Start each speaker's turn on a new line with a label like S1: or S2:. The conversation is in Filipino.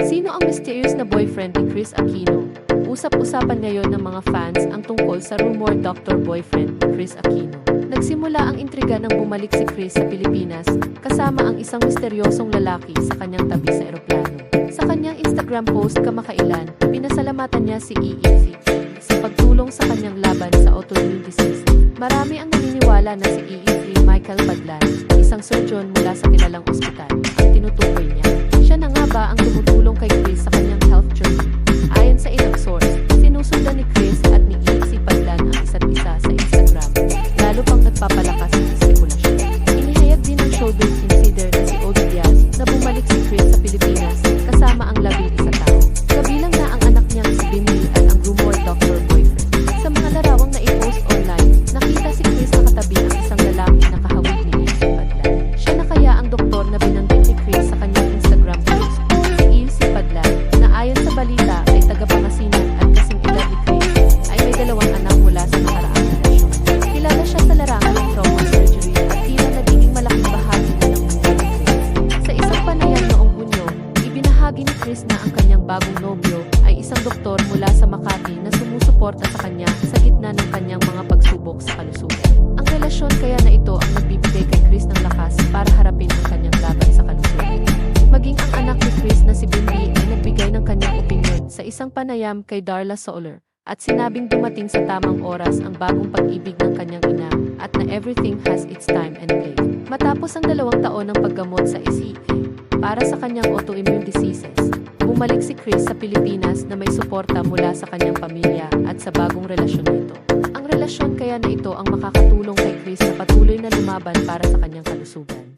S1: Sino ang mysterious na boyfriend ni Chris Aquino? Usap-usapan ngayon ng mga fans ang tungkol sa rumor doctor boyfriend ni Chris Aquino. Nagsimula ang intriga nang bumalik si Chris sa Pilipinas kasama ang isang misteryosong lalaki sa kanyang tabi sa eroplano. Sa kanyang Instagram post kamakailan, pinasalamatan niya si EEC sa pagtulong sa kanyang laban sa autoimmune disease. Marami ang naniniwala na si EEC Michael Padlan, isang surgeon mula sa kilalang ospital, tinutukoy niya. Siya nagpapalakas ang spekulasyon. Inihayag din ng showbiz insider na si Ogie na bumalik si Chris sa Pilipinas kasama ang labing isa bagong nobyo ay isang doktor mula sa Makati na sumusuporta sa kanya sa gitna ng kanyang mga pagsubok sa kalusugan. Ang relasyon kaya na ito ang nagbibigay kay Chris ng lakas para harapin ang kanyang laban sa kalusugan. Maging ang anak ni Chris na si Bimbi ay nagbigay ng kanyang opinyon sa isang panayam kay Darla Soler at sinabing dumating sa tamang oras ang bagong pag-ibig ng kanyang ina at na everything has its time and place. Matapos ang dalawang taon ng paggamot sa SEA para sa kanyang autoimmune diseases, bumalik si Chris sa Pilipinas na may suporta mula sa kanyang pamilya at sa bagong relasyon nito. Ang relasyon kaya na ito ang makakatulong kay Chris sa patuloy na lumaban para sa kanyang kalusugan.